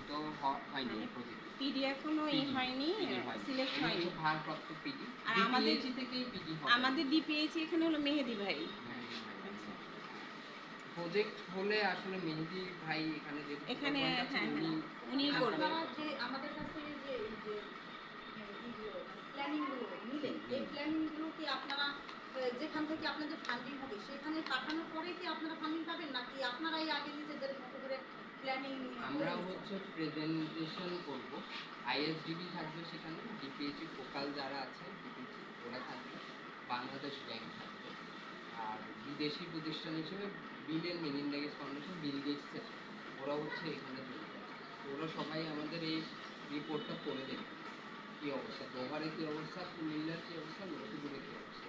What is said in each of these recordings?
প্রকাশিত হয়নি এই প্রজেক্ট পিডি এখনও ই হয়নি সিলেক্ট হয়নি। ভারপ্রাপ্ত পিডি আর আমাদের- থেকেই পিডি হবে। আমাদের ডিপিএইচি এখানে হলো মেহেদি ভাই। আচ্ছা। প্রজেক্ট হলে আসলে মেহেদি ভাই এখানে যে এখানে হ্যাঁ হ্যাঁ উনি করবেন যে আমাদের কাছ থেকে যে এই যে প্ল্যানিংগুলো নিলেন এই প্ল্যানিংগুলো কি আপনারা যেখান থেকে আপনাদের ফান্ডিং হবে সেখানে পাঠানোর পরে কি আপনারা ফান্ডিং পাবেন নাকি আপনারাই আগে নিজেদের মতো করে প্ল্যানিং আমরা হচ্ছে প্রেজেন্টেশন করব। আইএসডিবি থাকবে সেখানে ডিপিএইচি ফোকাল যারা আছে ডিপিএইচি ওরা থাকবে। বাংলাদেশ ব্যাংক থাকবে। আর বিদেশি প্রতিষ্ঠান হিসেবে Bill and Gates Foundation Bill গেটসের ওরা হচ্ছে এখানে। তো ওরা সবাই আমাদের এই রিপোর্টটা পড়ে দেবে। কী অবস্থা? দোহারে কী অবস্থা? কুমিল্লার কী অবস্থা? লক্ষ্মীপুরে কী অবস্থা?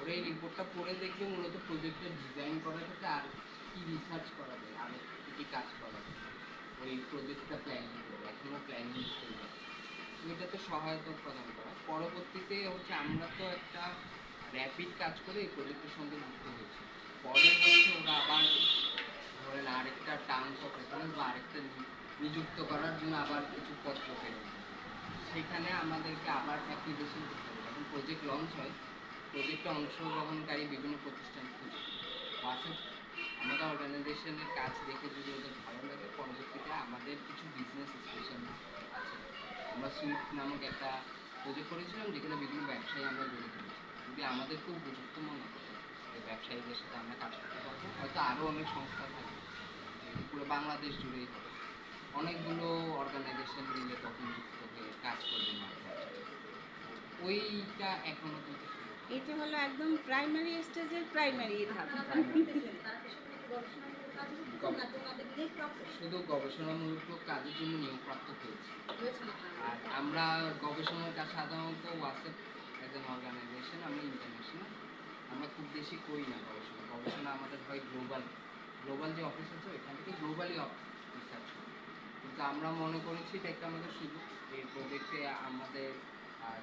ওরা এই রিপোর্টটা পড়ে দেখবে, মূলত প্রজেক্টের ডিজাইন করার ক্ষেত্রে আর কী রিসার্চ করা যায় আর কী কাজ করা? ওই প্রজেক্টটা প্ল্যানিং করে এখনও প্ল্যানিং চলবে এটাতে সহায়তা প্রদান করা। পরবর্তীতে হচ্ছে আমরা তো একটা র্যাপিড কাজ করে এই প্রজেক্টের সঙ্গে যুক্ত হয়েছি। পরে হচ্ছে ওরা আবার ধরেন আরেকটা টার্মস অফ রেফারেন্স বা আরেকটা নিযুক্ত করার জন্য আবার কিছু পত্র পেল সেখানে আমাদেরকে আবার অ্যাপ্লিকেশন করতে হবে। যখন প্রজেক্ট লঞ্চ হয় প্রজেক্টে অংশগ্রহণকারী বিভিন্ন প্রতিষ্ঠান খুঁজে ওয়াসেফ আমাদের অর্গানাইজেশনের কাজ দেখে যদি ওদের ভালো লাগে পরবর্তীতে আমাদের কিছু বিজনেস স্পেশাল আছে। আমরা সুইট নামক একটা প্রজেক্ট করেছিলাম যেখানে বিভিন্ন ব্যবসায়ী আমরা জড়িত হয়েছি যদি আমাদের খুব উপযুক্ত মনে করে এই ব্যবসায়ীদের সাথে আমরা কাজ করতে পারব। হয়তো আরও অনেক সংস্থা থাকবে পুরো বাংলাদেশ জুড়েই হবে। অনেকগুলো অর্গানাইজেশন মিলে তখন যুক্ত হয়ে কাজ করবে ওইটা এখনও কিন্তু এটা হলো একদম প্রাইমারি স্টেজের প্রাইমারি ধাপ। শুধু গবেষণামূলক কাজের জন্য নিয়োগপ্রাপ্ত হয়েছে। আর আমরা গবেষণার কাজ সাধারণত ওয়াসেপ অ্যাজ এন অর্গানাইজেশন আমরা ইন্টারন্যাশনাল আমরা খুব বেশি করি না গবেষণা। গবেষণা আমাদের হয় গ্লোবাল গ্লোবাল যে অফিস আছে, ওইখান থেকে গ্লোবালি রিসার্চ কিন্তু আমরা মনে করেছি এটা একটা আমাদের সুযোগ। এই প্রজেক্টে আমাদের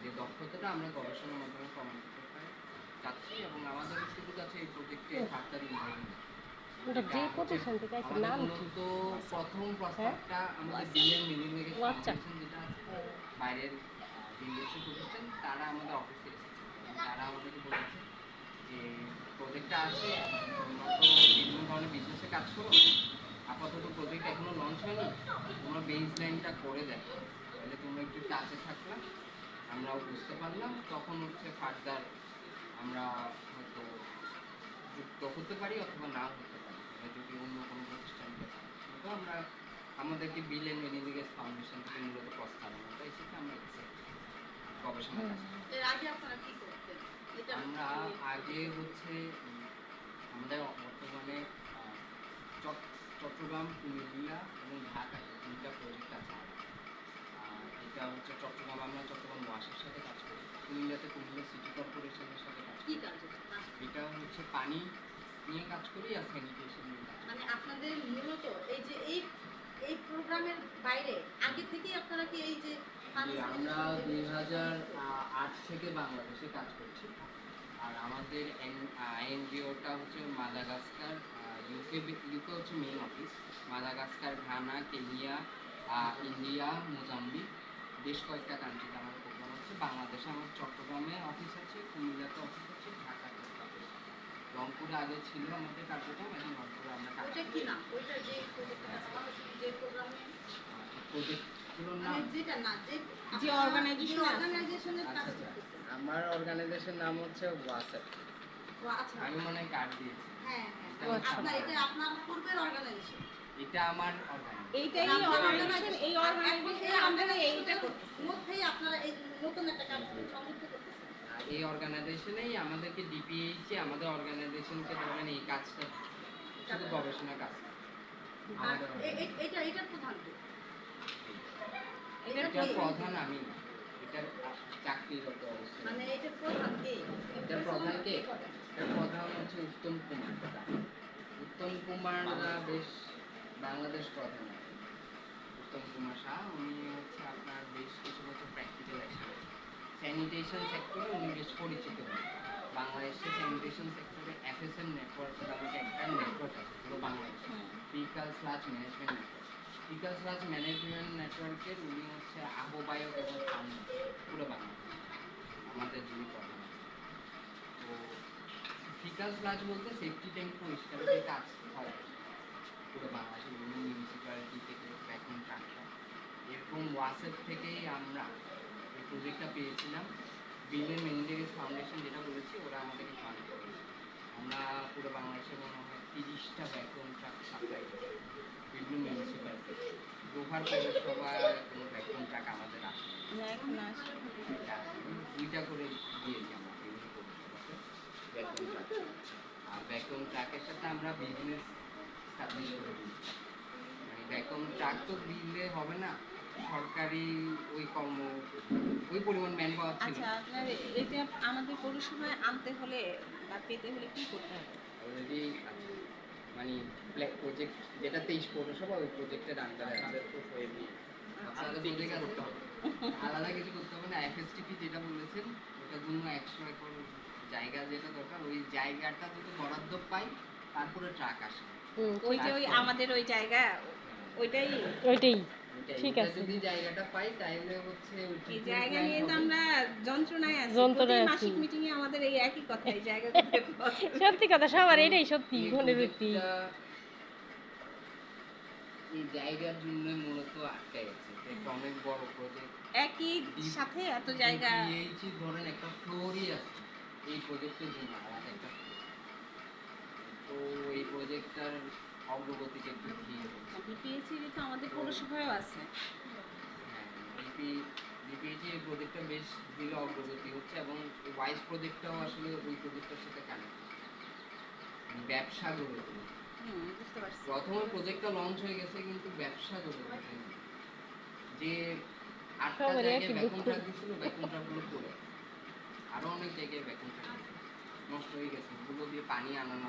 যে দক্ষতাটা আমরা গবেষণার মাধ্যমে প্রমাণ করতে পারি। চাচ্ছি এবং আমাদের সুযোগ আছে এই প্রজেক্টে ফার্দার ইনভলভমেন্ট যে প্রতিষ্ঠান থেকে প্রথম প্রস্তাবটা আমাদের বিলিয়ন মিলিয়ন থেকে আচ্ছা। বাইরের প্রতিষ্ঠান তারা আমাদের অফিসে তারা আমাদেরকে বলেছে যে প্রজেক্টটা আছে বিভিন্ন ধরনের বিজনেসে কাজ করো প্রজেক্ট এখনও লঞ্চ হয়নি তোমরা বেস লাইনটা করে দেখো তাহলে তোমরা একটু টাচে থাকলা আমরাও বুঝতে পারলাম তখন হচ্ছে ফার্দার আমরা হয়তো যুক্ত হতে পারি অথবা নাও হতে যদি অন্য কোনো প্রতিষ্ঠানকে কিন্তু আমরা আমাদেরকে বিল এন্ড মেনিদিগেস ফাউন্ডেশন থেকে মূলত প্রস্তাব আমরা এসেছে আমরা। গবেষণা কাজ করি। এর আগে আপনারা কি করতেন আমরা আগে হচ্ছে আমাদের বর্তমানে চট্টগ্রাম কুমিল্লা এবং ঢাকা এই তিনটা প্রজেক্ট আছে আর এটা হচ্ছে চট্টগ্রাম আমরা চট্টগ্রাম ওয়াসের সাথে কাজ করি কুমিল্লাতে কুমিল্লা সিটি কর্পোরেশনের সাথে কাজ কি করি? এটা হচ্ছে পানি নিয়ে কাজ করি আর স্যানিটেশন নিয়ে কাজ মানে আপনাদের মূলত এই যে এই এই প্রোগ্রামের বাইরে আগে থেকেই আপনারা কি এই যে আমরা দুই হাজার আট থেকে বাংলাদেশে কাজ করছি। আর আমাদের আইএনজিওটা হচ্ছে মাদাগাস্কার ইউকে ইউকে হচ্ছে main office Madagascar Ghana Kenya India Mozambique বেশ কয়েকটা কান্ট্রিতে আমাদের প্রোগ্রাম হচ্ছে। বাংলাদেশে আমার চট্টগ্রামে অফিস আছে কুমিল্লাতে অফিস আছে আছে রংপুরে আগে ছিল আমাদের কার্যক্রম এখন রংপুরে আমরা কি নাম ওইটা যে যে প্রোগ্রামে প্রজেক্টগুলোর নাম? মানে যেটা না যে যে organization অর্গানাইজেশনের কাজ আচ্ছা, আচ্ছা। আমার অর্গানাইজেশন নাম হচ্ছে ওয়াসেপ আচ্ছা আমি মনে হয় কার্ড দিয়েছি। হ্যাঁ হ্যাঁ। আচ্ছা। আপনার এটা আপনার পূর্বের অর্গানাইজেশন এটা আমার এইটাই অর্গানাইজেশন এই অর্গানাইজেশন আমরা এইটা মধ্যেই আপনারা এই নতুন একটা কাজ সংযুক্ত এই অর্গানাইজেশনেই আমাদেরকে ডিপিএইচে আমাদের অর্গানাইজেশনকে ধরেন এই কাজটা শুধু গবেষণা কাজ। এটা এটার প্রধান এটার প্রধান আমি এটার অবস্থা মানে এটার প্রধান কে? এটার প্রধান কে? এটার প্রধান? হচ্ছে উত্তম কুমার উত্তম কুমার বেশ বাংলাদেশ প্রধান। উত্তম কুমার শাহ উনি হচ্ছে আপনার বেশ কিছু বছর প্র্যাকটিক্যাল এক্সপিরিয়েন্স স্যানিটেশন সেক্টরে উনি বেশ পরিচিত বাংলাদেশের স্যানিটেশন সেক্টরে এফএসএম নেটওয়ার্ক নামক একটা নেটওয়ার্ক আছে পুরো বাংলাদেশে। Faecal sludge management network Bikash Raj management নেটওয়ার্কের উনি হচ্ছে আহ্বায়ক এবং ফাউন্ডার পুরো বাংলা আমাদের যিনি প্রধান। তো বিকাশ রাজ বলতে সেফটি ট্যাঙ্ক পরিষ্কারের যে কাজ হয় পুরো বাংলাদেশে বিভিন্ন মিউনিসিপ্যালিটি থেকে ভ্যাকুম ট্রাকটা এরকম ওয়াসেপ থেকেই আমরা প্রজেক্টটা পেয়েছিলাম। বিল এন্ড ফাউন্ডেশন যেটা বলেছি ওরা আমাদেরকে ফান্ড করে আমরা পুরো বাংলাদেশে মনে হয় তিরিশটা ভ্যাকুম ট্রাক সাপ্লাই করি বিভিন্ন মিউনিসিপ্যালিটি দোহার পৌরসভার কোনো ভ্যাকুম ট্রাক আমাদের আসে না, দুইটা করে দিয়েছি আমরা বিভিন্ন পৌরসভাতে ট্রাক আর ভ্যাকুম ট্রাকের সাথে আমরা বিজনেস স্টাবলিশ করে দিচ্ছি মানে ভ্যাকুম ট্রাক তো দিলে হবে না। সরকারি ওই কর্ম ওই পরিমাণ ম্যান পাওয়ার ছিল। আচ্ছা আপনার এটা আমাদের পৌরসভায় আনতে হলে বা পেতে হলে কি করতে হবে? অলরেডি মানে ব্ল্যাক প্রজেক্ট যেটা তেইশ পৌরসভা ওই প্রজেক্টের আন্ডারে আমাদের তো হয়নি আলাদা প্রজেক্ট করতে হবে। আলাদা কিছু করতে হবে না এফএসটিপি যেটা বলেছেন ওটার জন্য একশো একর জায়গা যেটা দরকার ওই জায়গাটা যদি বরাদ্দ পাই তারপরে ট্রাক আসে। ওই যে ওই আমাদের ওই জায়গা ওইটাই। ওইটাই, ঠিক আছে। যদি জায়গাটা পাই তাহলে হচ্ছে এই জায়গা নিয়ে তো আমরা যন্ত্রণায় আছি। যন্ত্রণায় আছি। মাসিক মিটিং এ আমাদের এই একই কথা এই জায়গা কোথায় সত্যি কথা সবার এটাই সত্যি এই মনের এই জায়গার জন্য মূলত আটকে গেছে। এটা অনেক বড় প্রজেক্ট একই সাথে এত জায়গা। ডিপিএইচি ধরেন একটা ফ্লোরই আছে। এই প্রজেক্টের জন্য আলাদা একটা তো এই প্রজেক্টটার অগ্রগতিকে একটু আমাদের পৌরসভায়ও আছে। ডিপি ডিপিএইচি এই প্রজেক্টটা বেশ ধীরে অগ্রগতি হচ্ছে এবং ওয়াইস প্রজেক্টটাও আসলে ওই প্রজেক্টের সাথে কানেক্ট ব্যবসা গড়ে তোলা। হুম বুঝতে পারছি। প্রথমে প্রজেক্টটা লঞ্চ হয়ে গেছে কিন্তু ব্যবসা গড়ে যে আটটা জায়গায় দুঃখ। ট্রাক দিছিল বেকন ট্রাকগুলো পড়ে। আরও অনেক জায়গায় বেকন ট্রাক নষ্ট হয়ে গেছে। ওগুলো দিয়ে পানি আনানো